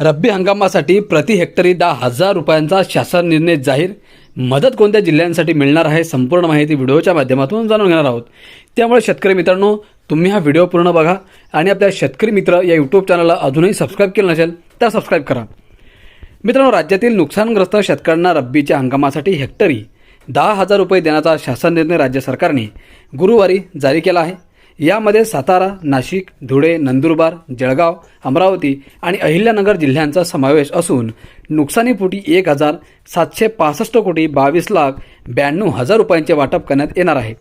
रब्बी हंगामासाठी प्रति हेक्टरी दहा हजार रुपयांचा शासन निर्णय जाहीर. मदत कोणत्या जिल्ह्यांसाठी मिळणार आहे संपूर्ण माहिती व्हिडिओच्या माध्यमातून जाणून घेणार आहोत. त्यामुळे शेतकरी मित्रांनो तुम्ही हा व्हिडिओ पूर्ण बघा आणि आपल्या शेतकरी मित्र या यूट्यूब चॅनलला अजूनही सबस्क्राईब केलं नसेल तर सबस्क्राईब करा. मित्रांनो राज्यातील नुकसानग्रस्त शेतकऱ्यांना रब्बीच्या हंगामासाठी हेक्टरी दहा हजार रुपये देण्याचा शासन निर्णय राज्य सरकारने गुरुवारी जारी केला आहे. यामध्ये सातारा नाशिक धुळे नंदुरबार जळगाव अमरावती आणि अहिल्यानगर जिल्ह्यांचा समावेश असून नुकसानीपोटी एक हजार सातशे पासष्ट कोटी बावीस लाख ब्याण्णव हजार रुपयांचे वाटप करण्यात येणार आहे.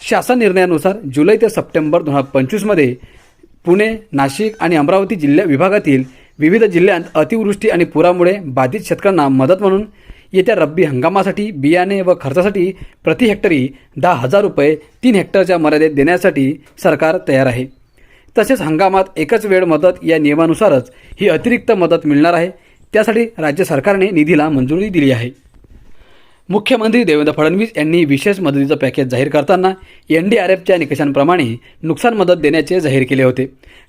शासन निर्णयानुसार जुलै ते सप्टेंबर दोन हजार पंचवीसमध्ये पुणे नाशिक आणि अमरावती जिल्ह्या विभागातील विविध जिल्ह्यांत अतिवृष्टी आणि पुरामुळे बाधित शेतकऱ्यांना मदत म्हणून येत्या रब्बी हंगामासाठी बियाणे व खर्चासाठी प्रति हेक्टरी दहा हजार रुपये तीन हेक्टरच्या मर्यादेत देण्यासाठी सरकार तयार आहे. तसेच हंगामात एकच वेळ मदत या नियमानुसारच ही अतिरिक्त मदत मिळणार आहे. त्यासाठी राज्य सरकारने निधीला मंजुरी दिली आहे. मुख्यमंत्री देवेंद्र फडणवीस यांनी विशेष मदतीचं पॅकेज जाहीर करताना एन डी आर एफच्या निकषांप्रमाणे नुकसान मदत देण्याचे जाहीर केले होते.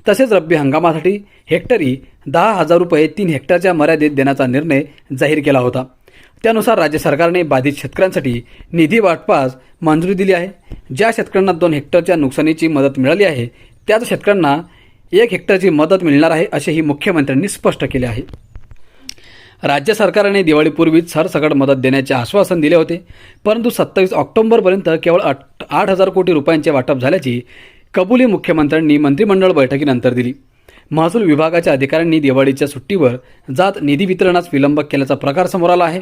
तसेच रब्बी हंगामासाठी हेक्टरी दहा हजार रुपये तीन हेक्टरच्या मर्यादेत देण्याचा निर्णय जाहीर केला होता. त्यानुसार राज्य सरकारने बाधित शेतकऱ्यांसाठी निधी वाटपास मंजुरी दिली आहे. ज्या शेतकऱ्यांना दोन हेक्टरच्या नुकसानीची मदत मिळाली आहे त्याच शेतकऱ्यांना एक हेक्टरची मदत मिळणार आहे असेही मुख्यमंत्र्यांनी स्पष्ट केले आहे. राज्य सरकारने दिवाळीपूर्वीच सरसकट मदत देण्याचे आश्वासन दिले होते परंतु सत्तावीस ऑक्टोबरपर्यंत केवळ आठ आठ हजार कोटी रुपयांचे वाटप झाल्याची कबुली मुख्यमंत्र्यांनी मंत्रिमंडळ बैठकीनंतर दिली. महसूल विभागाच्या अधिकाऱ्यांनी दिवाळीच्या सुट्टीवर जात निधी वितरणास विलंब केल्याचा प्रकार समोर आला आहे.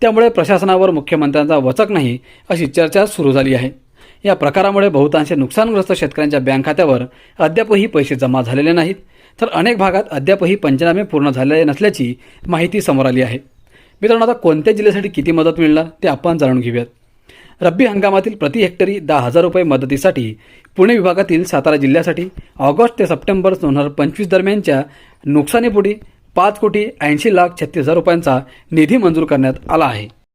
त्यामुळे प्रशासनावर मुख्यमंत्र्यांचा वचक नाही अशी चर्चा सुरू झाली आहे. या प्रकारामुळे बहुतांश नुकसानग्रस्त शेतकऱ्यांच्या बँक खात्यावर अद्यापही पैसे जमा झालेले नाहीत. तर अनेक भागात अद्यापही पंचनामे पूर्ण झालेले नसल्याची माहिती समोर आली आहे. मित्रांनो आता कोणत्या जिल्ह्यासाठी किती मदत मिळणार ते आपण जाणून घेऊयात. रब्बी हंगामातील प्रति हेक्टरी दहा हजार रुपये मदतीसाठी पुणे विभागातील सातारा जिल्ह्यासाठी ऑगस्ट ते सप्टेंबर दोन हजार पंचवीस दरम्यानच्या नुकसानीपुढी पाच कोटी ऐंशी लाख छत्तीस हजार रुपयांचा निधी मंजूर करण्यात आला आहे.